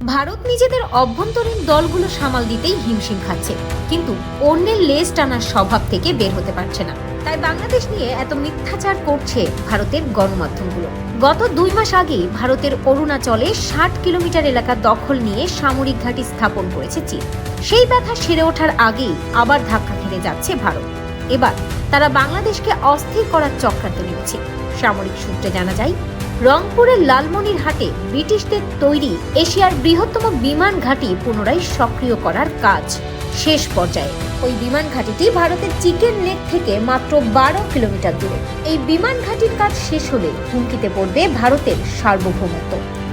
ভারত নিজেদের অভ্যন্তরীণ দলগুলো সামাল দিতেই হিমশিম খাচ্ছে। কিন্তু অন্যের লেজ টানার স্বভাব থেকে বের হতে পারছে না। তাই বাংলাদেশ নিয়ে এত মিথ্যাচার করছে ভারতের গণমাধ্যমগুলো। গত দুই মাস আগে ভারতের অরুণাচলে ষাট কিলোমিটার এলাকা দখল নিয়ে সামরিক ঘাঁটি স্থাপন করেছে চীন। সেই ব্যথা সেরে ওঠার আগেই আবার ধাক্কা খেতে যাচ্ছে ভারত। এবার তারা বাংলাদেশকে অস্থির করার চক্রান্ত নেমেছে সামরিক সূত্রে জানা যায় রংপুরের লালমনিরহাটে ব্রিটিশদের তৈরি এশিয়ার বৃহত্তম বিমান ঘাঁটি পুনরায় সক্রিয় করার কাজ শেষ পর্যায়ে। ওই বিমান ঘাঁটিটি ভারতের চিকেন লেক থেকে মাত্র বারো কিলোমিটার দূরে। এই বিমান ঘাঁটির কাজ শেষ হলে হুমকিতে পড়বে ভারতের সার্বভৌমত্ব।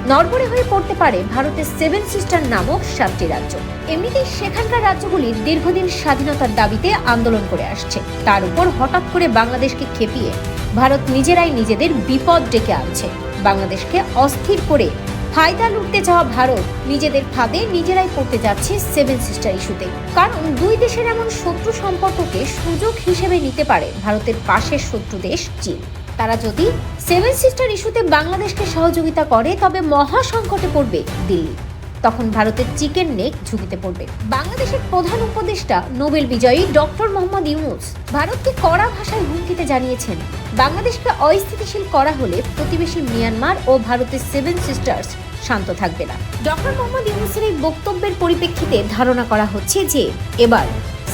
নড়বড়ে হয়ে পড়তে পারে ভারতের সেভেন সিস্টার নামক সাতটি রাজ্য। এমনিতেই সেখানকার রাজ্যগুলি দীর্ঘদিন স্বাধীনতার দাবিতে আন্দোলন করে আসছে। তার উপর হঠাৎ করে বাংলাদেশকে খেপিয়ে ভারত নিজেরাই নিজেদের বিপদ ডেকে আনছে। বাংলাদেশকে অস্থির করে ফায়দা লুটতে যাওয়া ভারত নিজেদের ফাঁদে নিজেরাই পড়তে যাচ্ছে সেভেন সিস্টার ইস্যুতে কারণ দুই দেশের এমন শত্রু সম্পর্ককে সুযোগ হিসেবে নিতে পারে ভারতের পাশের শত্রু দেশ চীন। তারা যদি সেভেন সিস্টার ইস্যুতে বাংলাদেশকে সহযোগিতা করে, তবে মহা সংকটে পড়বে দিল্লি। তখন ভারতের চিকেন নেক ঝুঁকিতে পড়বে। বাংলাদেশের প্রধান উপদেষ্টা, নোবেল বিজয়ী ডক্টর মোহাম্মদ ইউনুস ভারতকে কড়া ভাষায় হুমকিতে জানিয়েছেন, বাংলাদেশকে অস্থিতিশীল করা হলে প্রতিবেশী মিয়ানমার ও ভারতের সেভেন সিস্টার্স শান্ত থাকবে না। ডক্টর মোহাম্মদ ইউনুসের এই বক্তব্যের পরিপ্রেক্ষিতে ধারণা করা হচ্ছে যে, এবার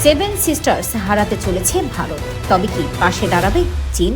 সেভেন সিস্টার্স হারাতে চলেছে ভারত। তবে কি পাশে দাঁড়াবে চীন?